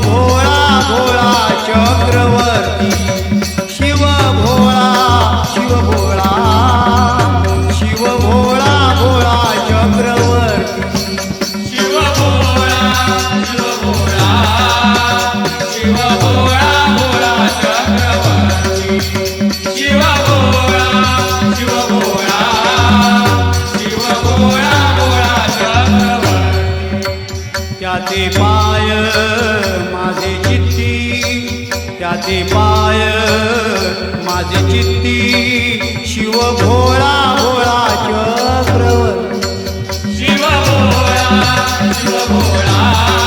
भोळा भोळा चक्रवर्ती. शिव भोळा शिव भोळा. शिव भोळा भोळा चक्रवर्ती. शिव भोळा शिव भोळा. शिव भोळा भोळा चक्रवर्ती. शिव भोळा शिव भोळा. शिव भोळा भोळा चक्रवर्ती. त्याचे पाय त्याचे पाय माझी चित्ती शिव भोळा भोळा चक्रवर शिव भोळा शिव भोळा